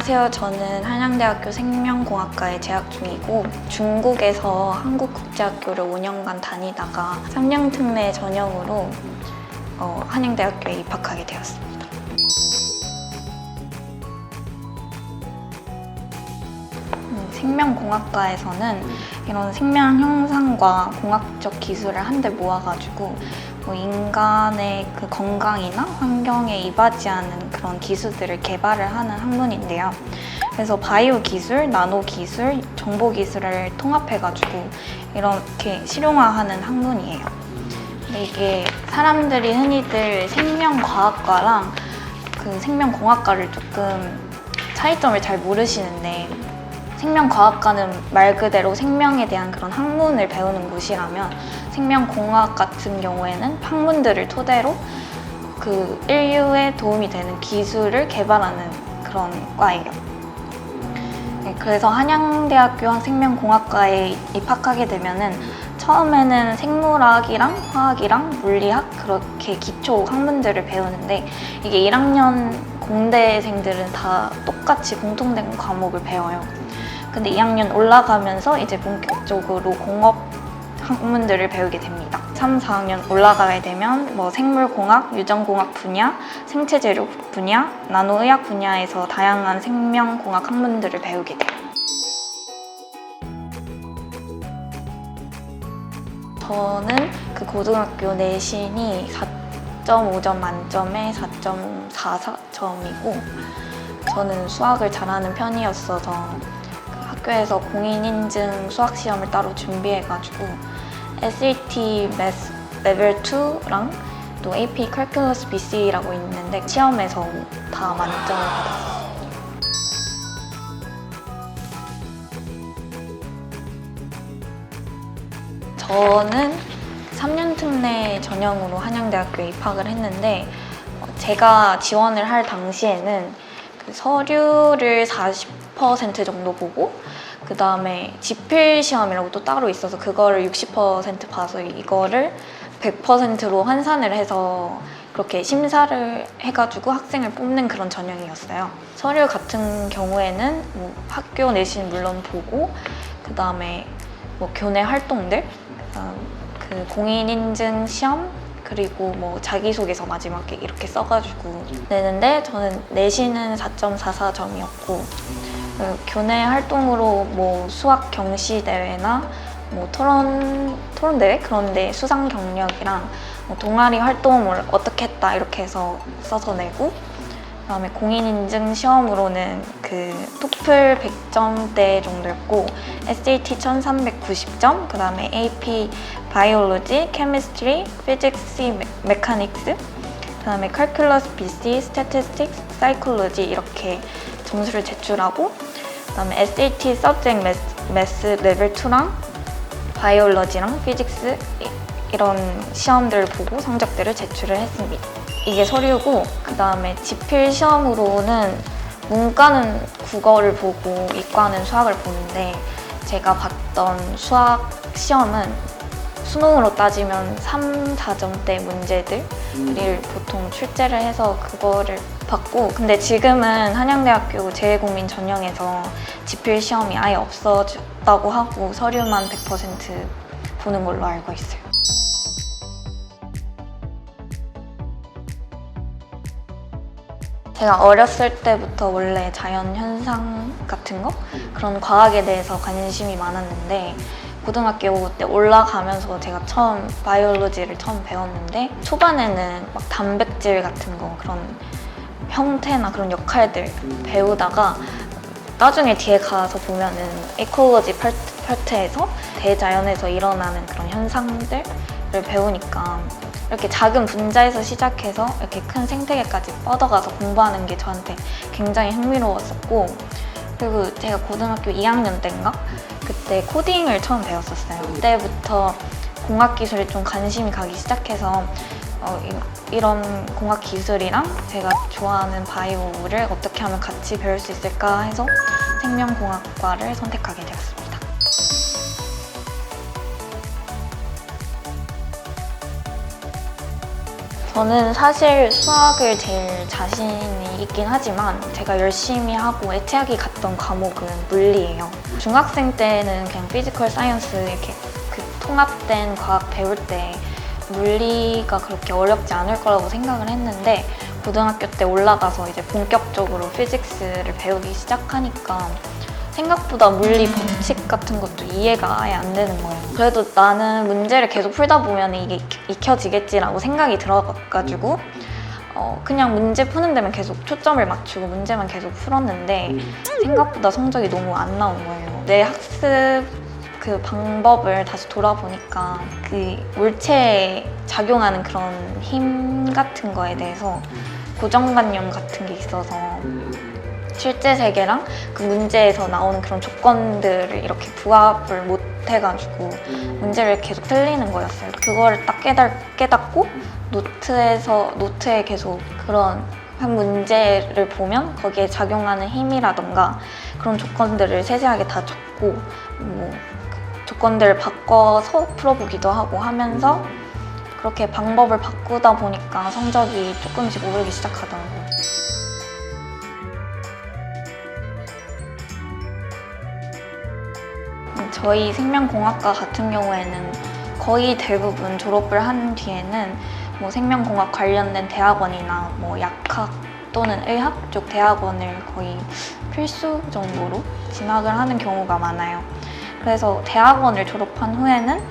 네, 안녕하세요. 저는 한양대학교 생명공학과에 재학 중이고 중국에서 한국국제학교를 5년간 다니다가 3년 특례 전형으로 어, 한양대학교에 입학하게 되었습니다. 음, 생명공학과에서는 이런 생명 형상과 공학적 기술을 한데 모아가지고 뭐 인간의 그 건강이나 환경에 이바지하는 그런 기술들을 개발을 하는 학문인데요. 그래서 바이오 기술, 나노 기술, 정보 기술을 통합해가지고 이렇게 실용화하는 학문이에요. 근데 이게 사람들이 흔히들 생명과학과랑 그 생명공학과를 조금 차이점을 잘 모르시는데 생명과학과는 말 그대로 생명에 대한 그런 학문을 배우는 곳이라면 생명공학 같은 경우에는 학문들을 토대로 그 인류에 도움이 되는 기술을 개발하는 그런 과예요. 네, 그래서 한양대학교 생명공학과에 입학하게 되면은 처음에는 생물학이랑 화학이랑 물리학 그렇게 기초 학문들을 배우는데 이게 1학년 공대생들은 다 똑같이 공통된 과목을 배워요. 근데 2학년 올라가면서 이제 본격적으로 공업 학문들을 배우게 됩니다. 3, 4학년 올라가게 되면 뭐 생물공학, 유전공학 분야, 생체재료 분야, 나노의학 분야에서 다양한 생명공학 학문들을 배우게 돼요. 저는 그 고등학교 내신이 4.5점 만점에 4.44점이고 저는 수학을 잘하는 편이었어서 그 학교에서 공인인증 수학 시험을 따로 준비해가지고 SAT 매스 레벨 2랑 또 AP Calculus BC라고 있는데 시험에서 다 만점을 받았어요. 저는 3년 특례 전형으로 한양대학교에 입학을 했는데 어, 제가 지원을 할 당시에는 그 서류를 40% 정도 보고 그 다음에 지필 시험이라고 또 따로 있어서 그거를 60% 봐서 이거를 100%로 환산을 해서 그렇게 심사를 해가지고 학생을 뽑는 그런 전형이었어요. 서류 같은 경우에는 뭐 학교 내신 물론 보고 그 다음에 뭐 교내 활동들, 그다음 그 공인 인증 시험 그리고 뭐 자기소개서 마지막에 이렇게 써가지고 내는데 저는 내신은 4.44점이었고 그 교내 활동으로 뭐 수학 경시 대회나 뭐 토론 토론 대회? 그런데 수상 경력이랑 뭐 동아리 활동을 어떻게 했다 이렇게 해서 써서 내고 그다음에 공인 인증 시험으로는 그 토플 100점대 정도였고 SAT 1390점 그다음에 AP 바이올로지, 케미스트리, 피직스, 메카닉스 그다음에 칼큘러스 BC, 스태티스틱스, 사이콜로지 이렇게 점수를 제출하고 그다음에 SAT 서브젝트 매스, 매스 레벨 2랑 바이올로지랑 피직스 이- 이런 시험들을 보고 성적들을 제출을 했습니다. 이게 서류고 그 다음에 지필 시험으로는 문과는 국어를 보고 이과는 수학을 보는데 제가 봤던 수학 시험은 수능으로 따지면 3, 4점대 문제들을 보통 출제를 해서 그거를 받고 근데 지금은 한양대학교 재외국민 전형에서 지필 시험이 아예 없어졌다고 하고 서류만 100% 보는 걸로 알고 있어요. 제가 어렸을 때부터 원래 자연 현상 같은 거 그런 과학에 대해서 관심이 많았는데 고등학교 때 올라가면서 제가 처음 바이올로지를 처음 배웠는데 초반에는 막 단백질 같은 거 그런 형태나 그런 역할들 배우다가 나중에 뒤에 가서 보면은 에콜로지 파트, 파트에서 대자연에서 일어나는 그런 현상들을 배우니까 이렇게 작은 분자에서 시작해서 이렇게 큰 생태계까지 뻗어가서 공부하는 게 저한테 굉장히 흥미로웠었고 그리고 제가 고등학교 2학년 때인가 그때 코딩을 처음 배웠었어요. 그때부터 공학 기술에 좀 관심이 가기 시작해서 어, 이, 이런 공학 기술이랑 제가 좋아하는 바이오를 어떻게 하면 같이 배울 수 있을까 해서 생명공학과를 선택하게 되었습니다. 저는 사실 수학을 제일 자신이 있긴 하지만 제가 열심히 하고 애착이 갔던 과목은 물리예요. 중학생 때는 그냥 피지컬 사이언스 이렇게 그 통합된 과학 배울 때 물리가 그렇게 어렵지 않을 거라고 생각을 했는데 고등학교 때 올라가서 이제 본격적으로 피직스를 배우기 시작하니까 생각보다 물리 법칙 같은 것도 이해가 아예 안 되는 거예요. 그래도 나는 문제를 계속 풀다 보면 이게 익- 익혀지겠지라고 생각이 들어가지고 어, 그냥 문제 푸는 데만 계속 초점을 맞추고 문제만 계속 풀었는데 생각보다 성적이 너무 안 나온 거예요. 내 학습 그 방법을 다시 돌아보니까 그 물체에 작용하는 그런 힘 같은 거에 대해서 고정관념 같은 게 있어서 실제 세계랑 그 문제에서 나오는 그런 조건들을 이렇게 부합을 못 해가지고 문제를 계속 틀리는 거였어요. 그거를 딱 깨달, 깨닫고 노트에서 노트에 계속 그런 한 문제를 보면 거기에 작용하는 힘이라던가 그런 조건들을 세세하게 다 적고 뭐그 조건들을 바꿔서 풀어보기도 하고 하면서 그렇게 방법을 바꾸다 보니까 성적이 조금씩 오르기 시작하더라고요. 저희 생명공학과 같은 경우에는 거의 대부분 졸업을 한 뒤에는 뭐 생명공학 관련된 대학원이나 뭐 약학 또는 의학 쪽 대학원을 거의 필수 정도로 진학을 하는 경우가 많아요. 그래서 대학원을 졸업한 후에는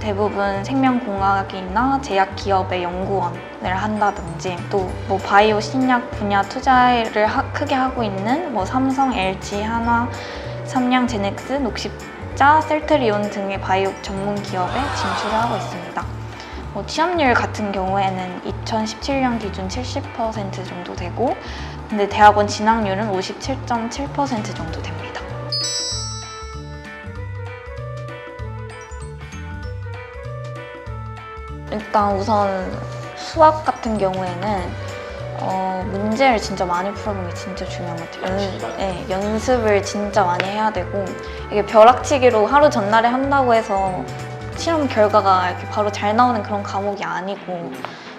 대부분 생명공학이나 제약 기업의 연구원을 한다든지 또 뭐 바이오 신약 분야 투자를 하- 크게 하고 있는 뭐 삼성, LG, 하나, 삼양 제넥스, 녹십자, 셀트리온 등의 바이오 전문 기업에 진출을 하고 있습니다. 뭐 취업률 같은 경우에는 2017년 기준 70% 정도 되고 근데 대학원 진학률은 57.7% 정도 됩니다. 일단 우선 수학 같은 경우에는 어, 문제를 진짜 많이 풀어보는 게 진짜 중요한 것 같아요. 연, 네, 연습을 진짜 많이 해야 되고 이게 벼락치기로 하루 전날에 한다고 해서 실험 결과가 이렇게 바로 잘 나오는 그런 과목이 아니고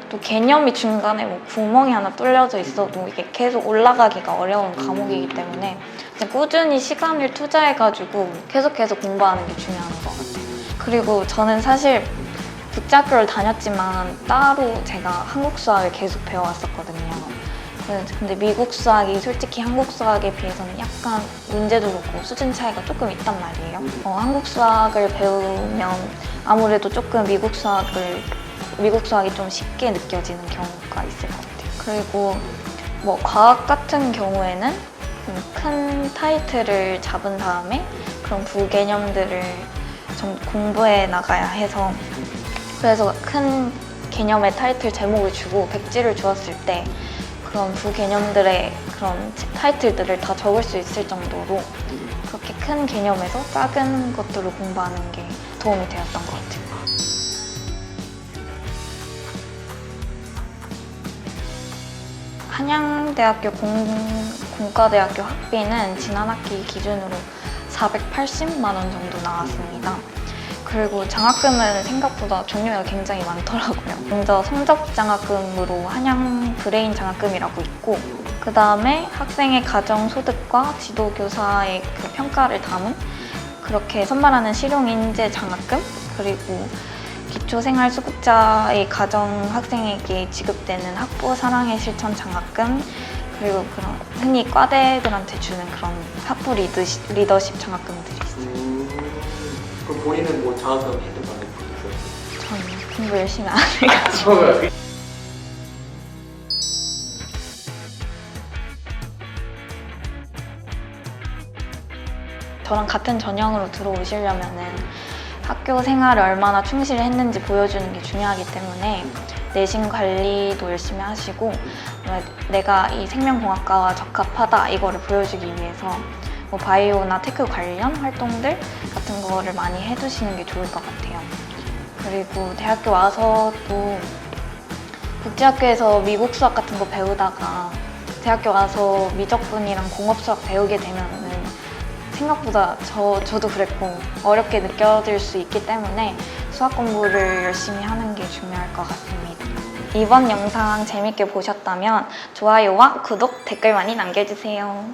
또 개념이 중간에 뭐 구멍이 하나 뚫려져 있어도 이게 계속 올라가기가 어려운 과목이기 때문에 꾸준히 시간을 투자해가지고 계속해서 공부하는 게 중요한 것 같아요. 그리고 저는 사실 국제학교를 다녔지만 따로 제가 한국 수학을 계속 배워왔었거든요. 그- 근데 미국 수학이 솔직히 한국 수학에 비해서는 약간 문제도 그렇고 수준 차이가 조금 있단 말이에요. 어, 한국 수학을 배우면 아무래도 조금 미국 수학을 미국 수학이 좀 쉽게 느껴지는 경우가 있을 것 같아요. 그리고 뭐 과학 같은 경우에는 좀큰 타이틀을 잡은 다음에 그런 부개념들을 좀 공부해 나가야 해서 그래서 큰 개념의 타이틀 제목을 주고 백지를 주었을 때 그런 부개념들의 그런 타이틀들을 다 적을 수 있을 정도로 그렇게 큰 개념에서 작은 것들을 공부하는 게 도움이 되었던 것 같아요. 한양대학교 공, 공과대학교 학비는 지난 학기 기준으로 480만 원 정도 나왔습니다. 그리고 장학금은 생각보다 종류가 굉장히 많더라고요. 먼저 성적 장학금으로 한양 브레인 장학금이라고 있고, 그 다음에 학생의 가정 소득과 지도교사의 그 평가를 담은 그렇게 선발하는 실용인재 장학금, 그리고 기초생활수급자의 가정 학생에게 지급되는 학부 사랑의 실천 장학금, 그리고 그런 흔히 과대들한테 주는 그런 학부 리더십, 리더십 장학금들이 있어요. 음, 그럼 본인은 뭐 장학금 받는 거 있어요? 저는 공부 열심히 안 해가지고. 처음에 저랑 같은 전형으로 들어오시려면은 학교 생활을 얼마나 충실히 했는지 보여주는 게 중요하기 때문에 내신 관리도 열심히 하시고 내가 이 생명공학과와 적합하다 이거를 보여주기 위해서 뭐 바이오나 테크 관련 활동들 같은 거를 많이 해두시는 게 좋을 것 같아요. 그리고 대학교 와서도 국제학교에서 미국 수학 같은 거 배우다가 대학교 와서 미적분이랑 공업 수학 배우게 되면은 생각보다 저, 저도 그랬고 어렵게 느껴질 수 있기 때문에 수학 공부를 열심히 하는 게 중요할 것 같습니다. 이번 영상 재밌게 보셨다면 좋아요와 구독, 댓글 많이 남겨주세요.